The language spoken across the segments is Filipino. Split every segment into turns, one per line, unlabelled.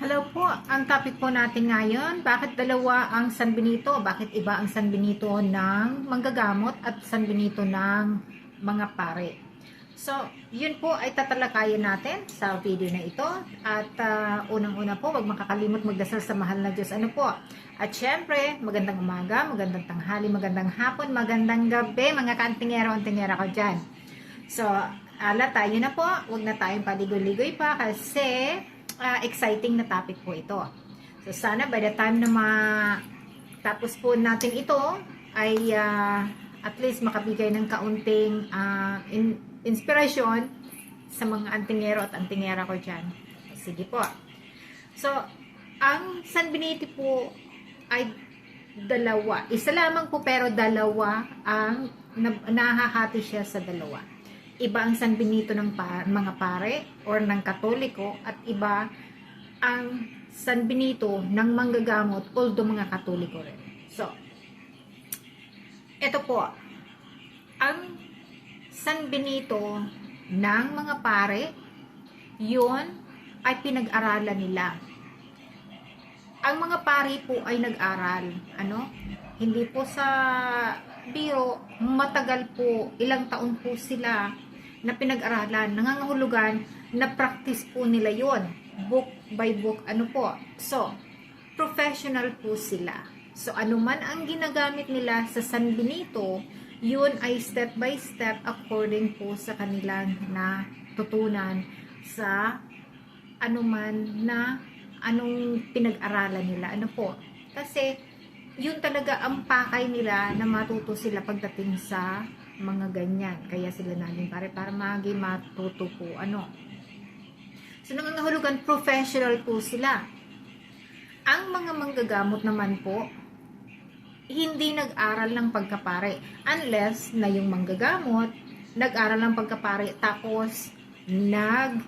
Hello po, ang topic po natin ngayon, bakit dalawa ang San Benito? Bakit iba ang San Benito ng manggagamot at San Benito ng mga pare? So, yun po ay tatalakayin natin sa video na ito. At ah, unang-una po, wag makakalimot magdasal sa mahal na Diyos. Ano po? At syempre, magandang umaga, magandang tanghali, magandang hapon, magandang gabi, mga kantingero-antingera ko dyan. So, ala tayo na po. Huwag na tayong paligoy-ligoy pa kasi ah, exciting na topic po ito. So, sana by the time na matapos po natin ito, ay ah, at least makabigay ng kaunting ah, in- inspiration sa mga antingero at antingera ko dyan. Sige po. So, ang San Benito po ay dalawa. Isa lamang po pero dalawa ang na- nahahati siya sa dalawa. Iba ang San Benito ng pa- mga pare or ng katoliko at iba ang San Benito ng manggagamot although mga katoliko rin. So, ito po. Ang San Benito ng mga pare, yun ay pinag-aralan nila ang mga pari po ay nag-aral, ano? Hindi po sa biro, matagal po, ilang taon po sila na pinag-aralan, nangangahulugan, na practice po nila yon book by book, ano po. So, professional po sila. So, ano man ang ginagamit nila sa San Benito, yun ay step by step according po sa kanilang natutunan sa anuman na anong pinag-aralan nila. Ano po? Kasi, yun talaga ang pakay nila na matuto sila pagdating sa mga ganyan. Kaya sila naging pare para maging matuto po. Ano? So, nangangahulugan, professional po sila. Ang mga manggagamot naman po, hindi nag-aral ng pagkapare. Unless na yung manggagamot, nag-aral ng pagkapare, tapos nag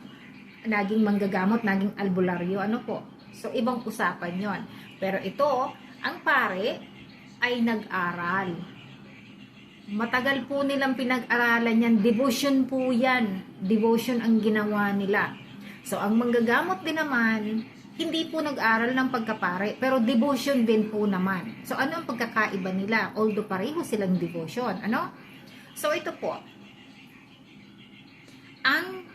naging manggagamot, naging albularyo, ano po. So, ibang usapan yon. Pero ito, ang pare ay nag-aral. Matagal po nilang pinag-aralan yan. Devotion po yan. Devotion ang ginawa nila. So, ang manggagamot din naman, hindi po nag-aral ng pagkapare, pero devotion din po naman. So, ano ang pagkakaiba nila? Although pareho silang devotion. Ano? So, ito po. Ang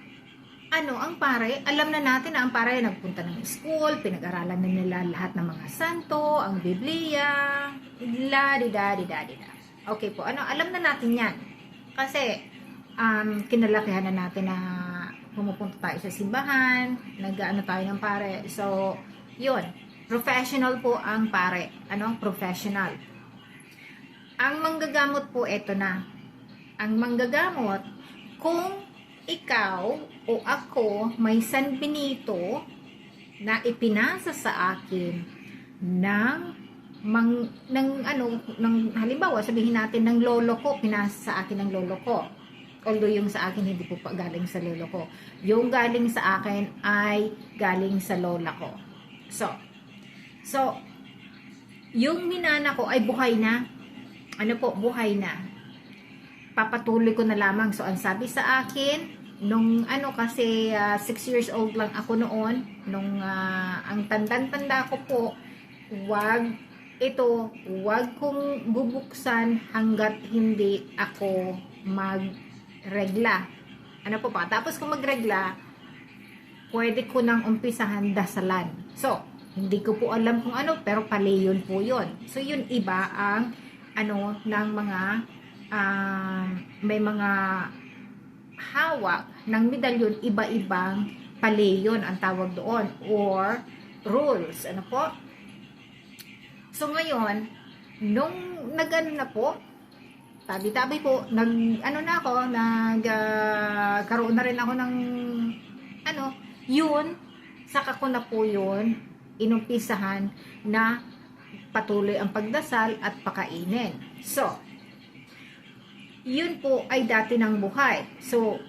ano, ang pare, alam na natin na ang pare nagpunta ng school, pinag-aralan na nila lahat ng mga santo, ang Biblia, la di da di da di da. Okay po, ano, alam na natin yan. Kasi, um, kinalakihan na natin na pumupunta tayo sa simbahan, nag-ano tayo ng pare. So, yun, professional po ang pare. Ano, professional. Ang manggagamot po, eto na. Ang manggagamot, kung ikaw o ako may San Benito na ipinasa sa akin ng mang, ng ano ng halimbawa sabihin natin ng lolo ko pinasa sa akin ng lolo ko. Although yung sa akin hindi po pa galing sa lolo ko. Yung galing sa akin ay galing sa lola ko. So so yung minana ko ay buhay na. Ano po? Buhay na. Papatuloy ko na lamang. So ang sabi sa akin nung ano kasi 6 years old lang ako noon nung ah, ang tandan-tanda ko po wag ito wag kong bubuksan hanggat hindi ako magregla ano po pa tapos kung magregla pwede ko nang umpisahan dasalan so hindi ko po alam kung ano pero paleyon po yon so yun iba ang ano ng mga ah, may mga hawak ng medalyon, iba-ibang paleyon ang tawag doon or rules. Ano po? So ngayon, nung nagano na po, tabi-tabi po, nag, ano na ako, nag, ah, karoon na rin ako ng, ano, yun, saka ko na po yun, inumpisahan na patuloy ang pagdasal at pakainin. So, yun po ay dati ng buhay. So,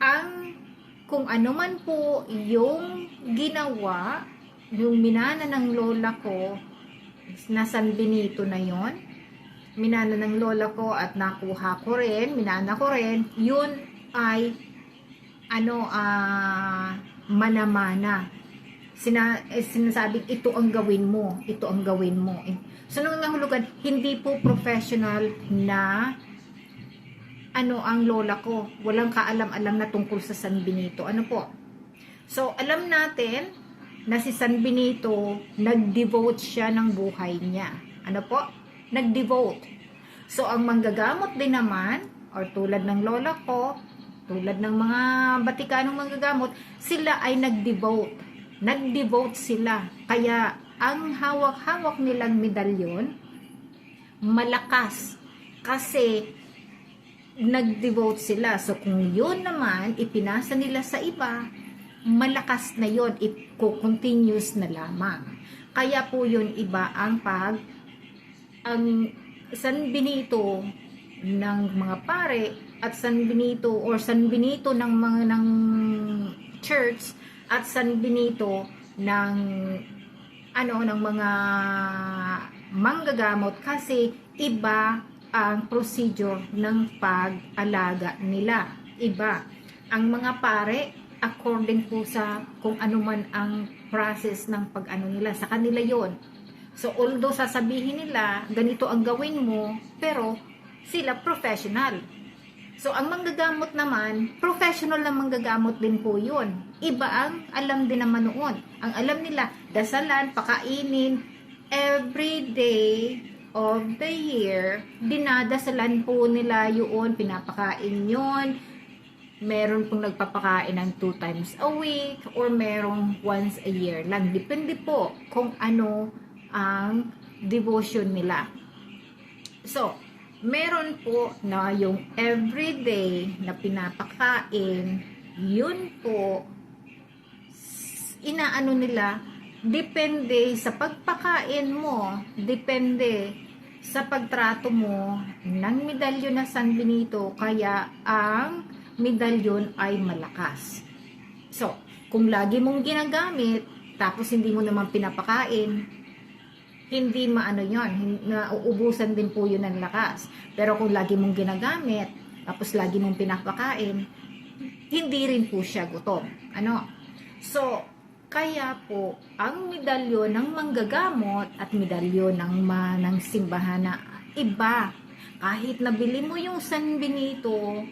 ang kung ano man po yung ginawa, yung minana ng lola ko, na San Benito na yon minana ng lola ko at nakuha ko rin, minana ko rin, yun ay ano, ah, manamana sina, eh, sinasabing ito ang gawin mo, ito ang gawin mo. Eh, So, nangangahulugan, hindi po professional na ano ang lola ko. Walang kaalam-alam na tungkol sa San Benito. Ano po? So, alam natin na si San Benito, nag-devote siya ng buhay niya. Ano po? Nag-devote. So, ang manggagamot din naman, or tulad ng lola ko, tulad ng mga Batikanong manggagamot, sila ay nag-devote. Nag-devote sila. Kaya, ang hawak-hawak nilang medalyon, malakas. Kasi, nag-devote sila. So, kung yun naman, ipinasa nila sa iba, malakas na yun. It continuous na lamang. Kaya po yun iba ang pag ang San Benito ng mga pare at San Benito or San Benito ng mga ng church at San Benito ng ano ng mga manggagamot kasi iba ang procedure ng pag-alaga nila. Iba. Ang mga pare according po sa kung ano man ang process ng pag-ano nila sa kanila yon. So although sasabihin nila ganito ang gawin mo, pero sila professional. So, ang manggagamot naman, professional na manggagamot din po yun. Iba ang alam din naman noon. Ang alam nila, dasalan, pakainin, every day of the year, dinadasalan po nila yun, pinapakain yun. Meron pong nagpapakain ng two times a week or merong once a year lang. Depende po kung ano ang devotion nila. So, meron po na yung everyday na pinapakain, yun po, inaano nila, depende sa pagpakain mo, depende sa pagtrato mo ng medalyon na San Benito, kaya ang medalyon ay malakas. So, kung lagi mong ginagamit, tapos hindi mo naman pinapakain, hindi maano yon nauubusan din po yun ng lakas. Pero kung lagi mong ginagamit, tapos lagi mong pinapakain, hindi rin po siya gutom. Ano? So, kaya po, ang medalyon ng manggagamot at medalyon ng, ma, ng simbahan na iba. Kahit nabili mo yung San Benito,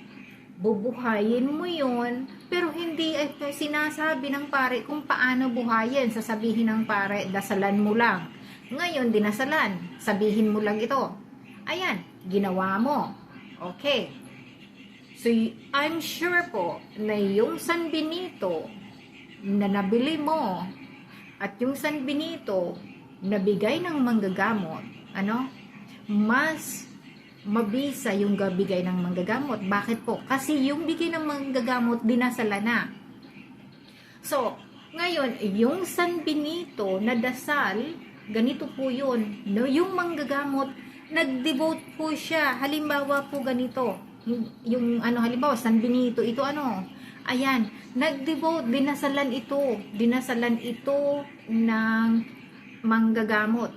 bubuhayin mo yon pero hindi eh, sinasabi ng pare kung paano buhayin. Sasabihin ng pare, dasalan mo lang. Ngayon, dinasalan. Sabihin mo lang ito. Ayan, ginawa mo. Okay. So, I'm sure po na yung San Benito na nabili mo at yung San Benito na bigay ng manggagamot, ano, mas mabisa yung gabigay ng manggagamot. Bakit po? Kasi yung bigay ng manggagamot, dinasala na. So, ngayon, yung San Benito na dasal, ganito po yun. No, yung manggagamot, nag-devote po siya. Halimbawa po ganito. Yung, yung ano, halimbawa, San Benito, ito ano, ayan, nag-devote, dinasalan ito. Dinasalan ito ng manggagamot.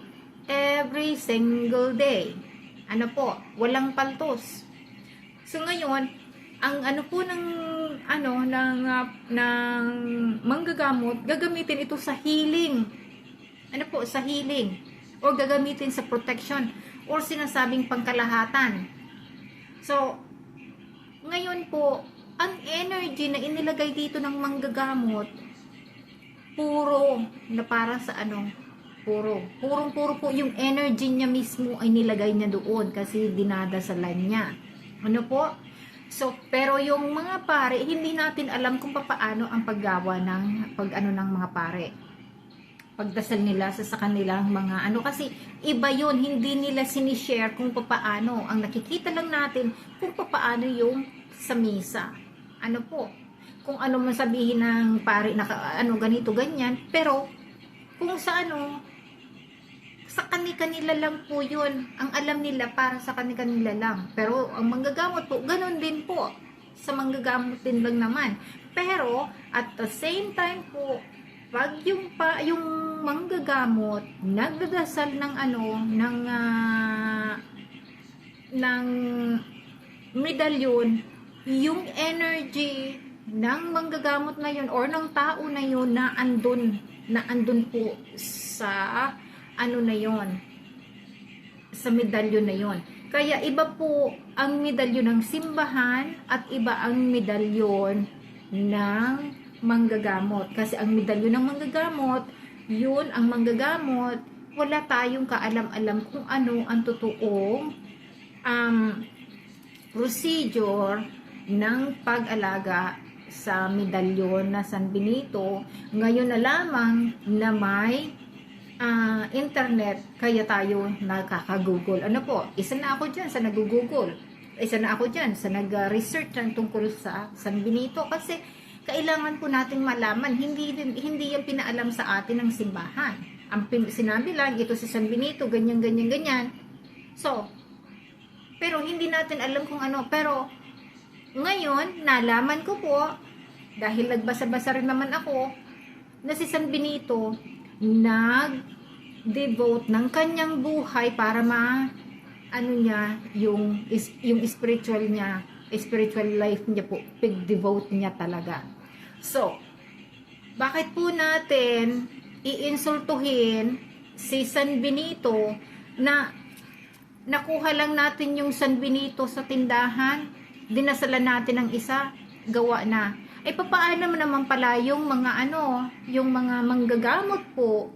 Every single day. Ano po, walang paltos. So ngayon, ang ano po ng ano ng ah, ng manggagamot, gagamitin ito sa healing. Ano po, sa healing or gagamitin sa protection or sinasabing pangkalahatan. So, ngayon po, ang energy na inilagay dito ng manggagamot, puro na para sa ano, puro. Purong-puro po yung energy niya mismo ay nilagay niya doon kasi dinadasalan niya. Ano po? So, pero yung mga pare, hindi natin alam kung paano ang paggawa ng pag ano ng mga pare. Pagdasal nila sa, sa kanilang mga ano kasi iba yun, hindi nila sinishare kung paano. Ang nakikita lang natin kung paano yung sa misa. Ano po? Kung ano man sabihin ng pare na ano ganito ganyan, pero kung sa ano sa kani-kanila lang po yun. Ang alam nila para sa kani-kanila lang. Pero ang manggagamot po, ganun din po. Sa manggagamot din lang naman. Pero, at the same time po, pag yung, pa, yung manggagamot, nagdadasal ng ano, ng, ah, ng medalyon, yung energy ng manggagamot na yun or ng tao na yun na andun na andun po sa ano na yon sa medalyon na yon. Kaya iba po ang medalyon ng simbahan at iba ang medalyon ng manggagamot. Kasi ang medalyon ng manggagamot, yun ang manggagamot, wala tayong kaalam-alam kung ano ang totoong um, procedure ng pag-alaga sa medalyon na San Benito. Ngayon na lamang na may ah, internet, kaya tayo nakaka-google. Ano po, isa na ako dyan sa nag-google. Isa na ako dyan sa nag-research ng tungkol sa San Benito kasi kailangan po nating malaman, hindi, hindi yan pinaalam sa atin ng simbahan. Ang sinabi lang, ito si San Benito, ganyan, ganyan, ganyan. So, pero hindi natin alam kung ano. Pero, ngayon, nalaman ko po, dahil nagbasa-basa rin naman ako, na si San Benito, nag-devote ng kanyang buhay para ma ano niya yung yung spiritual niya spiritual life niya po pig-devote niya talaga. So bakit po natin iinsultuhin si San Benito na nakuha lang natin yung San Benito sa tindahan? Dinasalan natin ng isa gawa na ay papaano mo naman pala yung mga ano yung mga manggagamot po?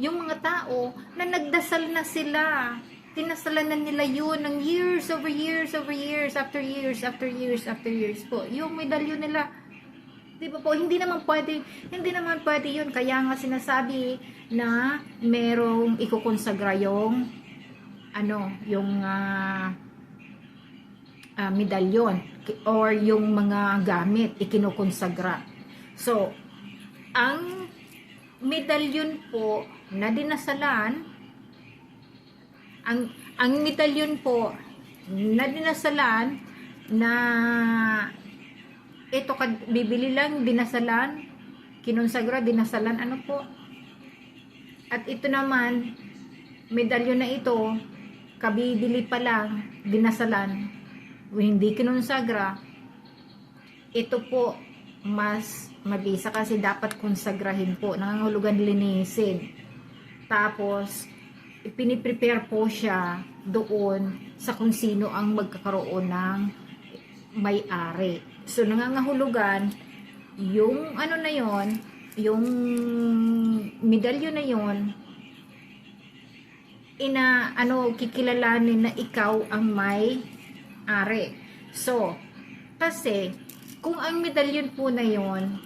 Yung mga tao na nagdasal na sila. Tinasalan na nila yun ng years over years over years after years after years after years po. Yung medalyon nila. Di ba po, hindi naman pwede, hindi naman pwede yun. Kaya nga sinasabi na merong ikukonsagra yung, ano, yung ah, ah, medalyon or yung mga gamit ikinukonsagra. So, ang medalyon po na dinasalan, ang, ang medalyon po na dinasalan na ito kad bibili lang dinasalan kinonsagra dinasalan ano po at ito naman medalyon na ito kabibili pa lang dinasalan hindi kinonsagra ito po mas mabisa kasi dapat konsagrahin po nangangahulugan linisin tapos piniprepare po siya doon sa kung sino ang magkakaroon ng may-ari. So, nangangahulugan, yung ano na yon yung medalyo na yon ina, ano, kikilalanin na ikaw ang may-ari. So, kasi, kung ang medalyon po na yon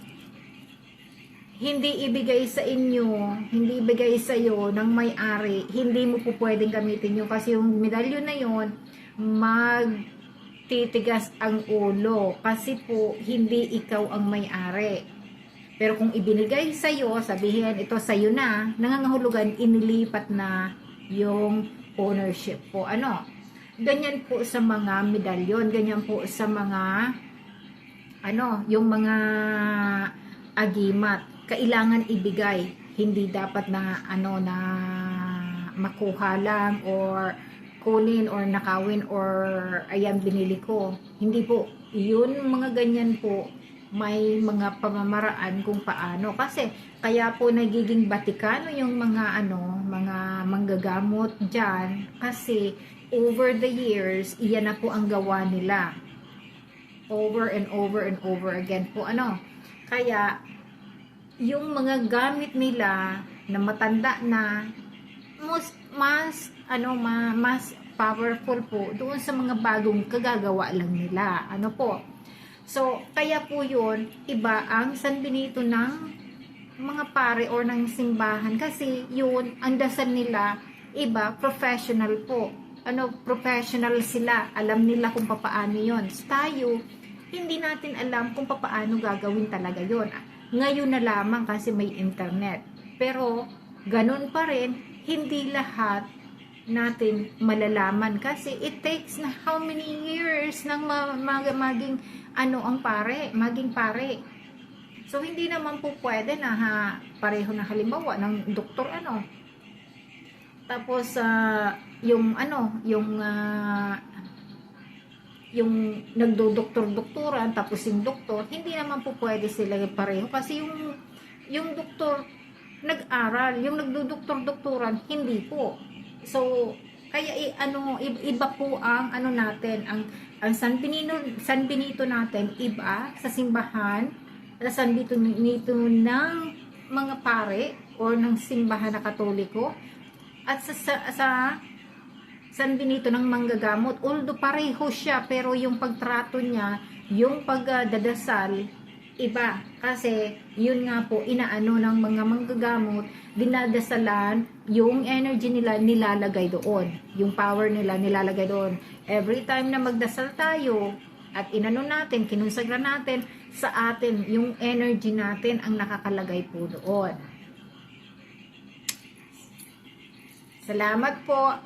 hindi ibigay sa inyo, hindi ibigay sa iyo ng may-ari, hindi mo po pwedeng gamitin yun kasi yung medalyon na yon magtitigas ang ulo kasi po hindi ikaw ang may-ari. Pero kung ibinigay sa iyo, sabihin ito sa iyo na, nangangahulugan inilipat na yung ownership po. Ano? Ganyan po sa mga medalyon, ganyan po sa mga ano, yung mga agimat, kailangan ibigay. Hindi dapat na ano na makuha lang or kunin or nakawin or ayan binili ko. Hindi po. Yun mga ganyan po may mga pamamaraan kung paano kasi kaya po nagiging batikano yung mga ano mga manggagamot diyan kasi over the years iyan na po ang gawa nila. Over and over and over again po ano? Kaya yung mga gamit nila na matanda na mas mas ano ma, mas powerful po doon sa mga bagong kagagawa lang nila. Ano po? So kaya po yun iba ang San Benito ng mga pare or ng simbahan kasi yun ang dasal nila iba professional po ano professional sila alam nila kung papaano yon tayo hindi natin alam kung papaano gagawin talaga yon ngayon na lamang kasi may internet. Pero, ganun pa rin, hindi lahat natin malalaman kasi it takes na how many years nang ma- mag- maging ano ang pare, maging pare. So, hindi naman po pwede na ha, pareho na halimbawa ng doktor ano. Tapos, ah, yung ano, yung ah, yung nagdodoktor-doktoran tapos yung doktor, hindi naman po pwede sila pareho kasi yung yung doktor nag-aral. Yung nagdudoktor-doktoran, hindi po. So, kaya i- ano, iba po ang ano natin, ang ang San Benito, San Benito natin, iba sa simbahan, sa San Benito nito ng mga pare or ng simbahan na katoliko at sa, sa, sa San Benito ng manggagamot. Although pareho siya, pero yung pagtrato niya, yung pagdadasal, iba. Kasi, yun nga po, inaano ng mga manggagamot, dinadasalan, yung energy nila nilalagay doon. Yung power nila nilalagay doon. Every time na magdasal tayo, at inano natin, kinunsagra natin, sa atin, yung energy natin ang nakakalagay po doon. Salamat po.